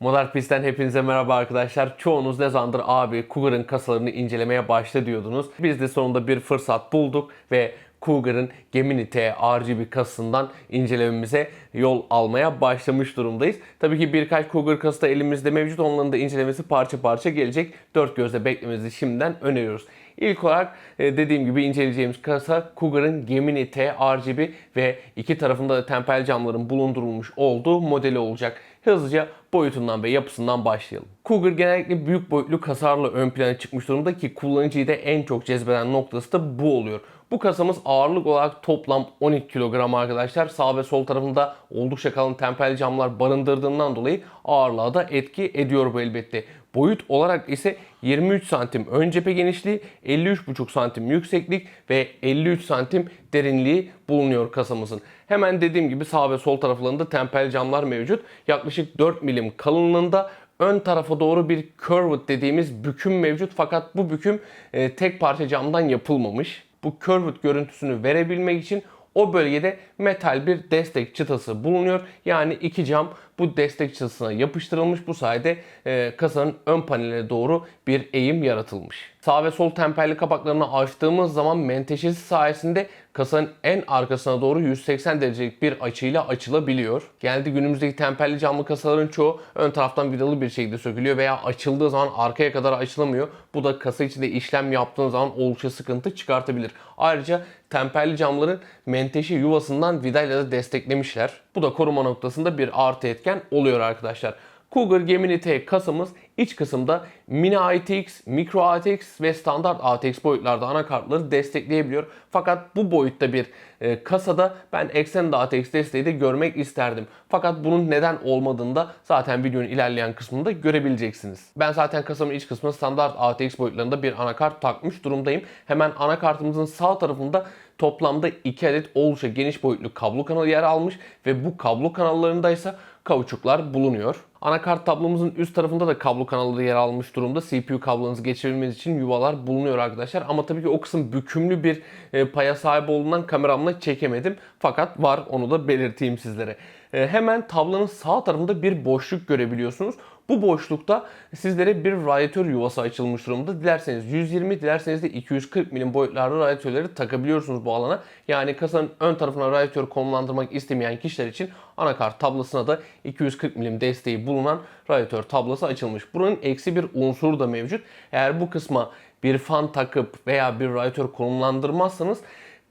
Modern Pist'ten hepinize merhaba arkadaşlar. Çoğunuz ne zamandır abi Cougar'ın kasalarını incelemeye başla diyordunuz. Biz de sonunda bir fırsat bulduk ve Cougar'ın Gemini T RGB kasasından incelememize yol almaya başlamış durumdayız. Tabii ki birkaç Cougar kası da elimizde mevcut. Onların da incelemesi parça parça gelecek. Dört gözle beklemenizi şimdiden öneriyoruz. İlk olarak e, dediğim gibi inceleyeceğimiz kasa Cougar'ın Gemini T RGB ve iki tarafında da tempel camların bulundurulmuş olduğu modeli olacak. Hızlıca boyutundan ve yapısından başlayalım. Cougar genellikle büyük boyutlu kasarla ön plana çıkmış durumda ki kullanıcıyı da en çok cezbeden noktası da bu oluyor. Bu kasamız ağırlık olarak toplam 12 kilogram arkadaşlar. Sağ ve sol tarafında oldukça kalın tempel camlar barındırdığından dolayı ağırlığa da etki ediyor bu elbette. Boyut olarak ise 23 santim ön cephe genişliği, 53,5 santim yükseklik ve 53 santim derinliği bulunuyor kasamızın. Hemen dediğim gibi sağ ve sol taraflarında tempel camlar mevcut. Yaklaşık 4 milim kalınlığında ön tarafa doğru bir curved dediğimiz büküm mevcut fakat bu büküm e, tek parça camdan yapılmamış. Bu curved görüntüsünü verebilmek için o bölgede metal bir destek çıtası bulunuyor. Yani iki cam bu destek çıtasına yapıştırılmış. Bu sayede e, kasanın ön paneline doğru bir eğim yaratılmış. Sağ ve sol tempelli kapaklarını açtığımız zaman menteşesi sayesinde kasanın en arkasına doğru 180 derecelik bir açıyla açılabiliyor. Genelde günümüzdeki tempelli camlı kasaların çoğu ön taraftan vidalı bir şekilde sökülüyor veya açıldığı zaman arkaya kadar açılamıyor. Bu da kasa içinde işlem yaptığınız zaman oldukça sıkıntı çıkartabilir. Ayrıca tempelli camların menteşe yuvasından vidayla da desteklemişler. Bu da koruma noktasında bir artı etken oluyor arkadaşlar. Cougar Gemini T kasamız iç kısımda Mini ATX, Micro ATX ve standart ATX boyutlarda anakartları destekleyebiliyor. Fakat bu boyutta bir e, kasada ben Extended ATX desteği de görmek isterdim. Fakat bunun neden olmadığını da zaten videonun ilerleyen kısmında görebileceksiniz. Ben zaten kasamın iç kısmına standart ATX boyutlarında bir anakart takmış durumdayım. Hemen anakartımızın sağ tarafında toplamda 2 adet oldukça geniş boyutlu kablo kanalı yer almış ve bu kablo kanallarında ise kauçuklar bulunuyor. Anakart tablomuzun üst tarafında da kablo kanalları yer almış durumda. CPU kablonuzu geçirebilmeniz için yuvalar bulunuyor arkadaşlar. Ama tabii ki o kısım bükümlü bir e, paya sahip olduğundan kameramla çekemedim. Fakat var onu da belirteyim sizlere. E, hemen tablonun sağ tarafında bir boşluk görebiliyorsunuz. Bu boşlukta sizlere bir radyatör yuvası açılmış durumda. Dilerseniz 120, dilerseniz de 240 milim boyutlarda radyatörleri takabiliyorsunuz bu alana. Yani kasanın ön tarafına radyatör konumlandırmak istemeyen kişiler için anakart tablasına da 240 milim desteği bulunan radyatör tablası açılmış. Buranın eksi bir unsur da mevcut. Eğer bu kısma bir fan takıp veya bir radyatör konumlandırmazsanız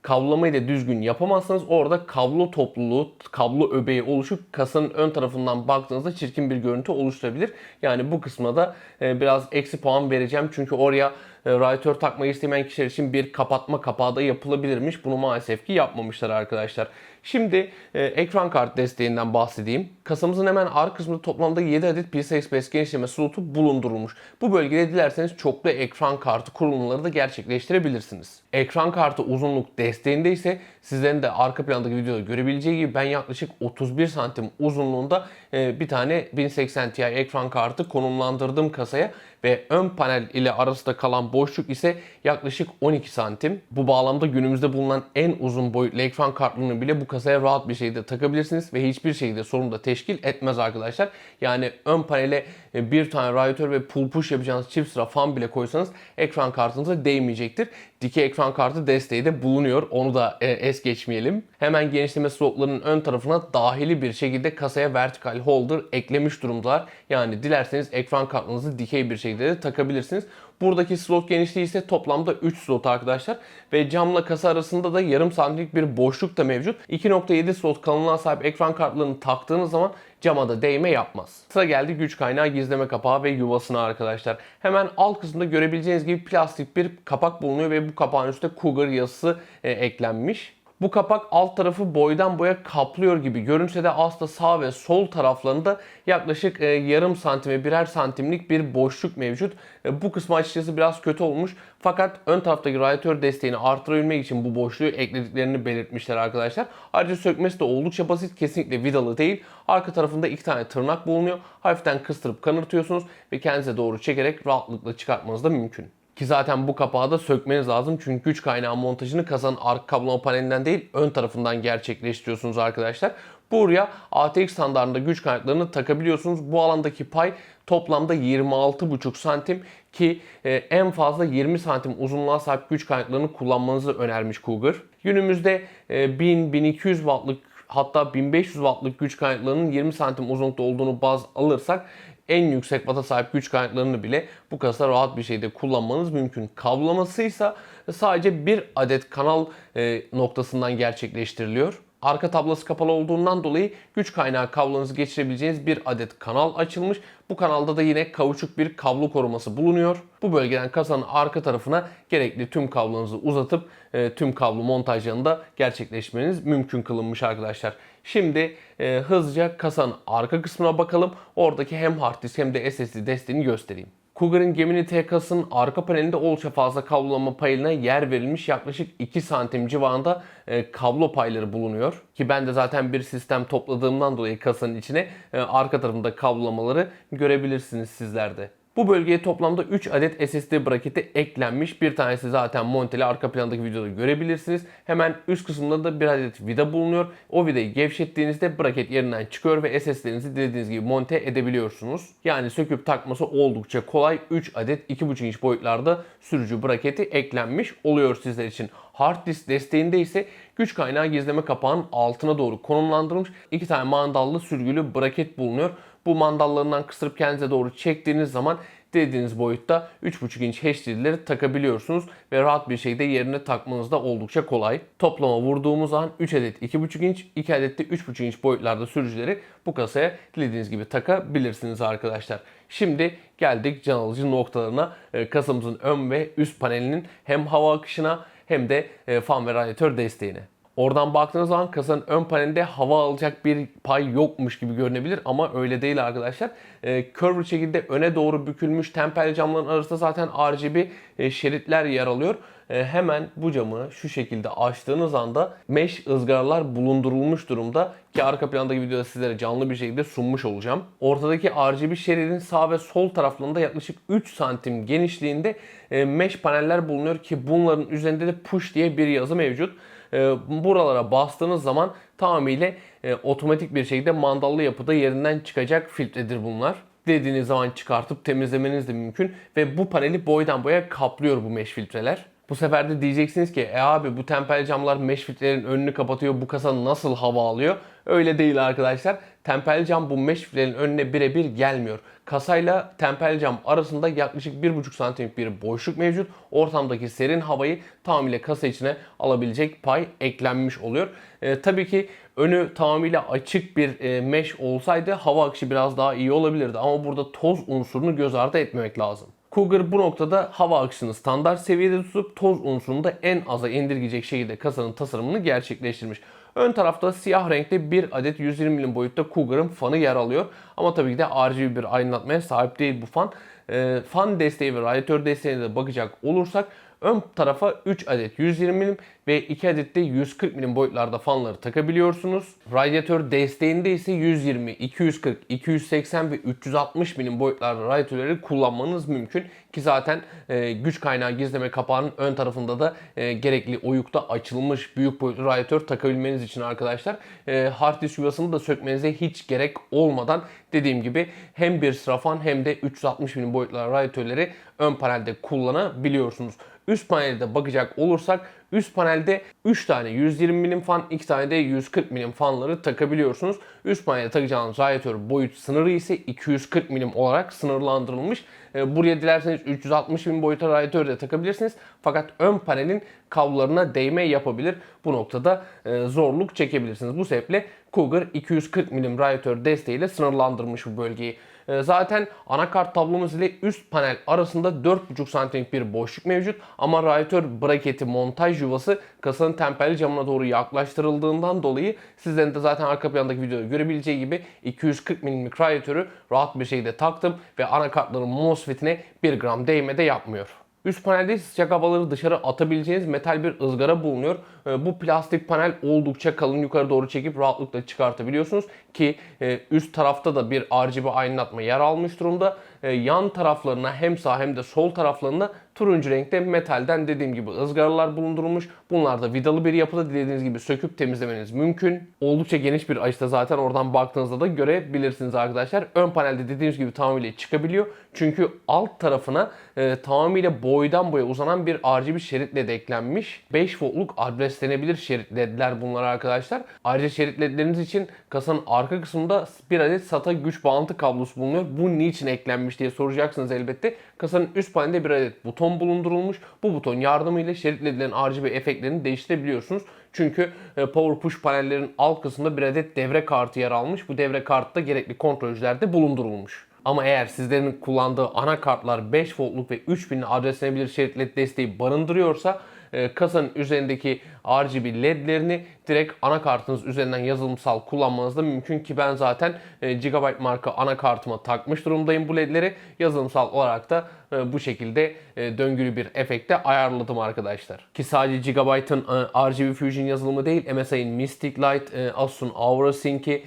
kablolamayı da düzgün yapamazsanız orada kablo topluluğu, kablo öbeği oluşup kasanın ön tarafından baktığınızda çirkin bir görüntü oluşturabilir. Yani bu kısma da e, biraz eksi puan vereceğim. Çünkü oraya radyatör takmayı istemeyen kişiler için bir kapatma kapağı da yapılabilirmiş. Bunu maalesef ki yapmamışlar arkadaşlar. Şimdi e, ekran kart desteğinden bahsedeyim. Kasamızın hemen arka kısmında toplamda 7 adet PCI Express genişleme slotu bulundurulmuş. Bu bölgede dilerseniz çoklu ekran kartı kurulumları da gerçekleştirebilirsiniz. Ekran kartı uzunluk desteğinde ise sizlerin de arka plandaki videoda görebileceği gibi ben yaklaşık 31 santim uzunluğunda e, bir tane 1080 Ti ekran kartı konumlandırdım kasaya ve ön panel ile arasında kalan boşluk ise yaklaşık 12 santim. Bu bağlamda günümüzde bulunan en uzun boyutlu ekran kartlarını bile bu kasaya rahat bir şekilde takabilirsiniz ve hiçbir şekilde sorun da teşkil etmez arkadaşlar. Yani ön panele e, bir tane radyatör ve pull push yapacağınız çift sıra fan bile koysanız ekran kartınıza değmeyecektir. Dikey ekran kartı desteği de bulunuyor. Onu da e, es geçmeyelim. Hemen genişleme slotlarının ön tarafına dahili bir şekilde kasaya vertical holder eklemiş durumdalar. Yani dilerseniz ekran kartınızı dikey bir şekilde de takabilirsiniz. Buradaki slot genişliği ise toplamda 3 slot arkadaşlar. Ve camla kasa arasında da yarım santimlik bir boşluk da mevcut. 2.7 slot kalınlığa sahip ekran kartlarını taktığınız zaman cama da değme yapmaz. Sıra geldi güç kaynağı gizleme kapağı ve yuvasına arkadaşlar. Hemen alt kısımda görebileceğiniz gibi plastik bir kapak bulunuyor ve bu kapağın üstünde Cougar yazısı e, eklenmiş. Bu kapak alt tarafı boydan boya kaplıyor gibi görünse de aslında sağ ve sol taraflarında yaklaşık e, yarım santime birer santimlik bir boşluk mevcut. E, bu kısmı açıkçası biraz kötü olmuş. Fakat ön taraftaki radyatör desteğini artırabilmek için bu boşluğu eklediklerini belirtmişler arkadaşlar. Ayrıca sökmesi de oldukça basit. Kesinlikle vidalı değil. Arka tarafında iki tane tırnak bulunuyor. Hafiften kıstırıp kanırtıyorsunuz ve kendinize doğru çekerek rahatlıkla çıkartmanız da mümkün. Ki zaten bu kapağı da sökmeniz lazım. Çünkü güç kaynağı montajını kasanın arka kablama panelinden değil ön tarafından gerçekleştiriyorsunuz arkadaşlar. Buraya ATX standartında güç kaynaklarını takabiliyorsunuz. Bu alandaki pay toplamda 26,5 santim ki e, en fazla 20 santim uzunluğa sahip güç kaynaklarını kullanmanızı önermiş Cougar. Günümüzde e, 1000-1200 wattlık hatta 1500 wattlık güç kaynaklarının 20 santim uzunlukta olduğunu baz alırsak en yüksek watt'a sahip güç kaynaklarını bile bu kasa rahat bir şekilde kullanmanız mümkün. Kablomasıysa sadece bir adet kanal e, noktasından gerçekleştiriliyor. Arka tablası kapalı olduğundan dolayı güç kaynağı kablonuzu geçirebileceğiniz bir adet kanal açılmış. Bu kanalda da yine kauçuk bir kablo koruması bulunuyor. Bu bölgeden kasanın arka tarafına gerekli tüm kablonuzu uzatıp e, tüm kablo montajlarını da gerçekleştirmeniz mümkün kılınmış arkadaşlar. Şimdi e, hızlıca kasanın arka kısmına bakalım. Oradaki hem hard disk hem de SSD desteğini göstereyim. Cougar'ın Gemini TK'sının arka panelinde oldukça fazla kablolama payına yer verilmiş yaklaşık 2 santim civarında e, kablo payları bulunuyor. Ki ben de zaten bir sistem topladığımdan dolayı kasanın içine e, arka tarafında kablolamaları görebilirsiniz sizlerde. Bu bölgeye toplamda 3 adet SSD braketi eklenmiş. Bir tanesi zaten monteli arka plandaki videoda görebilirsiniz. Hemen üst kısımda da bir adet vida bulunuyor. O vidayı gevşettiğinizde braket yerinden çıkıyor ve SSD'nizi dilediğiniz gibi monte edebiliyorsunuz. Yani söküp takması oldukça kolay. 3 adet 2.5 inç boyutlarda sürücü braketi eklenmiş oluyor sizler için. Hard disk desteğinde ise güç kaynağı gizleme kapağının altına doğru konumlandırılmış iki tane mandallı sürgülü braket bulunuyor. Bu mandallarından kısırıp kendinize doğru çektiğiniz zaman dediğiniz boyutta 3.5 inç HDD'leri takabiliyorsunuz ve rahat bir şekilde yerine takmanız da oldukça kolay. Toplama vurduğumuz zaman 3 adet 2.5 inç, 2 adet de 3.5 inç boyutlarda sürücüleri bu kasaya dilediğiniz gibi takabilirsiniz arkadaşlar. Şimdi geldik can alıcı noktalarına. Ee, Kasamızın ön ve üst panelinin hem hava akışına hem de e, fan ve radyatör desteğine. Oradan baktığınız zaman kasanın ön panelinde hava alacak bir pay yokmuş gibi görünebilir ama öyle değil arkadaşlar. E, curved şekilde öne doğru bükülmüş tempel camların arasında zaten RGB e, şeritler yer alıyor. E, hemen bu camı şu şekilde açtığınız anda mesh ızgaralar bulundurulmuş durumda ki arka plandaki videoda sizlere canlı bir şekilde sunmuş olacağım. Ortadaki RGB şeridin sağ ve sol taraflarında yaklaşık 3 santim genişliğinde e, mesh paneller bulunuyor ki bunların üzerinde de push diye bir yazı mevcut. E, buralara bastığınız zaman tamamıyla e, otomatik bir şekilde mandallı yapıda yerinden çıkacak filtredir bunlar. Dediğiniz zaman çıkartıp temizlemeniz de mümkün ve bu paneli boydan boya kaplıyor bu mesh filtreler. Bu sefer de diyeceksiniz ki e abi bu tempel camlar mesh filtrelerin önünü kapatıyor bu kasa nasıl hava alıyor? Öyle değil arkadaşlar. Tempel cam bu mesh filtrelerin önüne birebir gelmiyor. Kasayla tempel cam arasında yaklaşık 1,5 santimlik bir boşluk mevcut. Ortamdaki serin havayı tamamıyla kasa içine alabilecek pay eklenmiş oluyor. E, tabii ki önü tamamıyla açık bir e, mesh olsaydı hava akışı biraz daha iyi olabilirdi. Ama burada toz unsurunu göz ardı etmemek lazım. Cougar bu noktada hava akışını standart seviyede tutup toz unsurunu da en aza indirgeyecek şekilde kasanın tasarımını gerçekleştirmiş. Ön tarafta siyah renkte bir adet 120 milim boyutta Cougar'ın fanı yer alıyor. Ama tabii ki de RGB bir aydınlatmaya sahip değil bu fan. E, fan desteği ve radyatör desteğine de bakacak olursak ön tarafa 3 adet 120 milim ve 2 adet de 140 milim boyutlarda fanları takabiliyorsunuz. Radyatör desteğinde ise 120, 240, 280 ve 360 milim boyutlarda radyatörleri kullanmanız mümkün. Ki zaten e, güç kaynağı gizleme kapağının ön tarafında da e, gerekli oyukta açılmış büyük boyutlu radyatör takabilmeniz için arkadaşlar. E, hard disk yuvasını da sökmenize hiç gerek olmadan dediğim gibi hem bir sıra fan hem de 360 milim boyutlarda radyatörleri ön panelde kullanabiliyorsunuz. Üst panelde bakacak olursak üst panelde 3 tane 120 milim fan, 2 tane de 140 milim fanları takabiliyorsunuz. Üst panelde takacağınız radyatör boyut sınırı ise 240 milim olarak sınırlandırılmış. Ee, buraya dilerseniz 360 milim boyuta radyatör de takabilirsiniz. Fakat ön panelin kablolarına değme yapabilir. Bu noktada e, zorluk çekebilirsiniz. Bu sebeple Cougar 240 milim radyatör desteğiyle sınırlandırmış bu bölgeyi. E, Zaten anakart tablomuz ile üst panel arasında 4,5 santimlik bir boşluk mevcut. Ama radyatör braketi montaj yuvası kasanın tempelli camına doğru yaklaştırıldığından dolayı sizlerin de zaten arka plandaki videoda görebileceği gibi 240 milimlik radyatörü rahat bir şekilde taktım ve anakartların MOSFET'ine 1 gram değme de yapmıyor. Üst panelde sıcak havaları dışarı atabileceğiniz metal bir ızgara bulunuyor. E, Bu plastik panel oldukça kalın yukarı doğru çekip rahatlıkla çıkartabiliyorsunuz ki e, üst tarafta da bir RGB aydınlatma yer almış durumda. E, Yan taraflarına hem sağ hem de sol taraflarına turuncu renkte metalden dediğim gibi ızgaralar bulundurulmuş. Bunlar da vidalı bir yapıda dilediğiniz gibi söküp temizlemeniz mümkün. Oldukça geniş bir açıda zaten oradan baktığınızda da görebilirsiniz arkadaşlar. Ön panelde dediğimiz gibi tamamıyla çıkabiliyor. Çünkü alt tarafına e, tamamıyla boydan boya uzanan bir RGB şerit led eklenmiş. 5 voltluk adreslenebilir şerit ledler bunlar arkadaşlar. Ayrıca şerit ledleriniz için kasanın arka kısmında bir adet SATA güç bağlantı kablosu bulunuyor. Bu niçin eklenmiş diye soracaksınız elbette. Kasanın üst panelinde bir adet buton bulundurulmuş. Bu buton yardımıyla şerit ledlerin RGB efektlerini değiştirebiliyorsunuz. Çünkü e, Power Push panellerin alt kısmında bir adet devre kartı yer almış. Bu devre kartta gerekli kontrolcülerde bulundurulmuş. Ama eğer sizlerin kullandığı anakartlar 5 voltluk ve 3000 adreslenebilir şerit desteği barındırıyorsa e, kasanın üzerindeki RGB ledlerini direkt anakartınız üzerinden yazılımsal kullanmanız da mümkün ki ben zaten e, Gigabyte marka anakartıma takmış durumdayım bu ledleri. Yazılımsal olarak da e, bu şekilde e, döngülü bir efekte ayarladım arkadaşlar. Ki sadece Gigabyte'ın RGB Fusion yazılımı değil MSI'nin Mystic Light, Asus'un Aura Sync'i,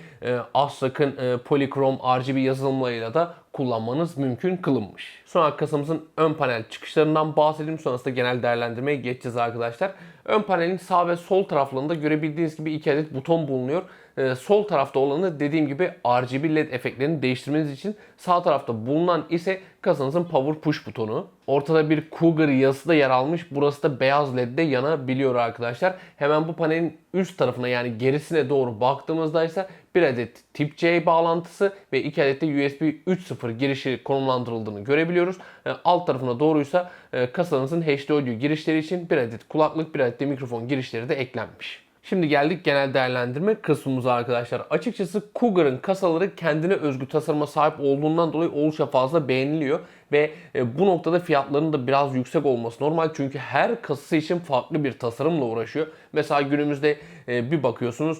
Astrac'ın e, Polychrome RGB yazılımlarıyla da kullanmanız mümkün kılınmış. Sonra kasamızın ön panel çıkışlarından bahsedelim. Sonrasında genel değerlendirmeye geçeceğiz arkadaşlar. Ön panelin sağ ve sol taraflarında görebildiğiniz gibi iki adet buton bulunuyor. Ee, sol tarafta olanı dediğim gibi RGB LED efektlerini değiştirmeniz için sağ tarafta bulunan ise kasanızın power push butonu. Ortada bir Cougar yazısı da yer almış. Burası da beyaz LED'de yanabiliyor arkadaşlar. Hemen bu panelin üst tarafına yani gerisine doğru baktığımızda ise bir adet tip C bağlantısı ve iki adet de USB 3.0 girişi konumlandırıldığını görebiliyoruz. E, Alt tarafına doğruysa e, kasanızın HD audio girişleri için bir adet kulaklık, bir adet de mikrofon girişleri de eklenmiş. Şimdi geldik genel değerlendirme kısmımıza arkadaşlar. Açıkçası Cougar'ın kasaları kendine özgü tasarıma sahip olduğundan dolayı oldukça fazla beğeniliyor. Ve e, bu noktada fiyatlarının da biraz yüksek olması normal. Çünkü her kasası için farklı bir tasarımla uğraşıyor. Mesela günümüzde e, bir bakıyorsunuz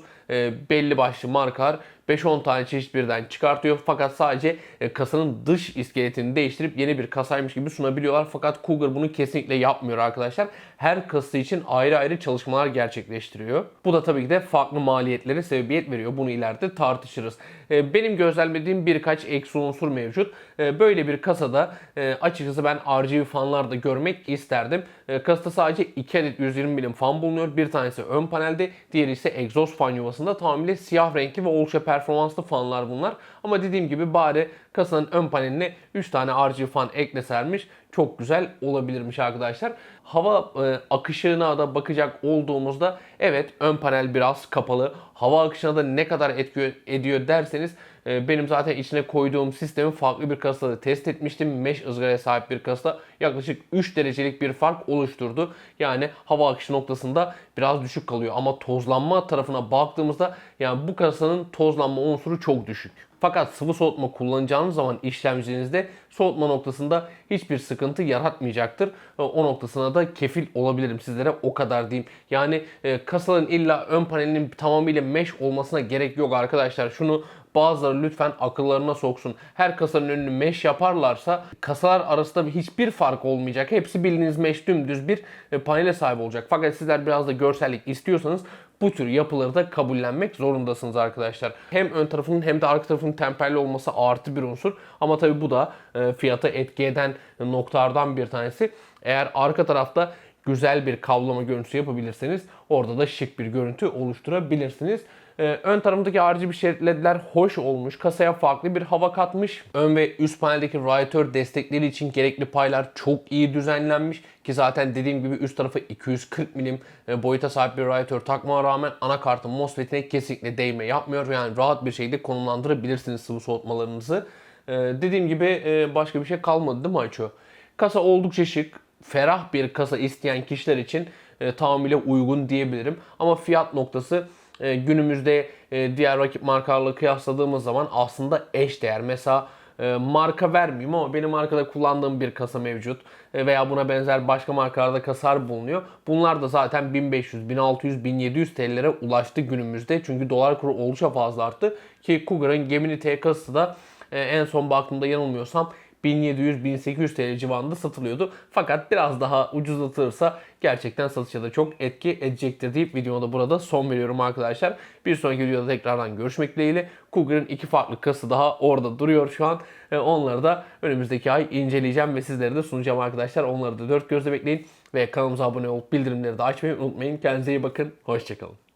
belli başlı markalar 5-10 tane çeşit birden çıkartıyor. Fakat sadece e, kasanın dış iskeletini değiştirip yeni bir kasaymış gibi sunabiliyorlar. Fakat Cougar bunu kesinlikle yapmıyor arkadaşlar. Her kasası için ayrı ayrı çalışmalar gerçekleştiriyor. Bu da tabii ki de farklı maliyetlere sebebiyet veriyor. Bunu ileride tartışırız. E, Benim gözlemlediğim birkaç eksi unsur mevcut. E, Böyle bir kasada açıkçası ben RGB fanlar da görmek isterdim. Kasada sadece 2 adet 120 milim fan bulunuyor. Bir tanesi ön panelde, diğeri ise egzoz fan yuvasında. Tamamıyla siyah renkli ve oldukça performanslı fanlar bunlar. Ama dediğim gibi bari kasanın ön paneline 3 tane RGB fan eklesermiş. Çok güzel olabilirmiş arkadaşlar. Hava e, akışına da bakacak olduğumuzda evet ön panel biraz kapalı. Hava akışına da ne kadar etki ediyor derseniz e, benim zaten içine koyduğum sistemi farklı bir kasada test etmiştim. Mesh ızgaraya sahip bir kasada yaklaşık 3 derecelik bir fark oluşturdu. Yani hava akışı noktasında biraz düşük kalıyor. Ama tozlanma tarafına baktığımızda yani bu kasanın tozlanma unsuru çok düşük. Fakat sıvı soğutma kullanacağınız zaman işlemcinizde soğutma noktasında hiçbir sıkıntı yaratmayacaktır. E, O noktasına da kefil olabilirim sizlere o kadar diyeyim. Yani e, kasanın illa ön panelinin tamamıyla mesh olmasına gerek yok arkadaşlar. Şunu bazıları lütfen akıllarına soksun. Her kasanın önünü mesh yaparlarsa kasalar arasında hiçbir fark olmayacak. Hepsi bildiğiniz mesh dümdüz bir e, panele sahip olacak. Fakat sizler biraz da görsellik istiyorsanız bu tür yapıları da kabullenmek zorundasınız arkadaşlar. Hem ön tarafının hem de arka tarafının temperli olması artı bir unsur. Ama tabi bu da e, fiyata etki eden noktalardan bir tanesi. Eğer arka tarafta güzel bir kablama görüntüsü yapabilirseniz orada da şık bir görüntü oluşturabilirsiniz. Ee, ön tarafındaki RGB şerit ledler hoş olmuş. Kasaya farklı bir hava katmış. Ön ve üst paneldeki radyatör destekleri için gerekli paylar çok iyi düzenlenmiş. Ki zaten dediğim gibi üst tarafı 240 milim e, boyuta sahip bir radyatör takmama rağmen anakartın MOSFET'ine kesinlikle değme yapmıyor. Yani rahat bir şekilde konumlandırabilirsiniz sıvı soğutmalarınızı. Ee, dediğim gibi e, başka bir şey kalmadı değil mi Ayço? Kasa oldukça şık, ferah bir kasa isteyen kişiler için e, tamamıyla uygun diyebilirim. Ama fiyat noktası e, günümüzde e, diğer rakip markalarla kıyasladığımız zaman aslında eş değer. Mesela e, marka vermeyeyim ama benim markada kullandığım bir kasa mevcut E, veya buna benzer başka markalarda kasar bulunuyor. Bunlar da zaten 1500, 1600, 1700 TL'lere ulaştı günümüzde. Çünkü dolar kuru oldukça fazla arttı ki Cougar'ın Gemini T kasası da e, en son baktığımda yanılmıyorsam 1700-1800 TL civarında satılıyordu. Fakat biraz daha ucuzlatılırsa gerçekten satışa da çok etki edecektir deyip videoda burada son veriyorum arkadaşlar. Bir sonraki videoda tekrardan görüşmek dileğiyle. Cougar'ın iki farklı kası daha orada duruyor şu an. E, Onları da önümüzdeki ay inceleyeceğim ve sizlere de sunacağım arkadaşlar. Onları da dört gözle bekleyin ve kanalımıza abone olup bildirimleri de açmayı unutmayın. Kendinize iyi bakın. Hoşçakalın.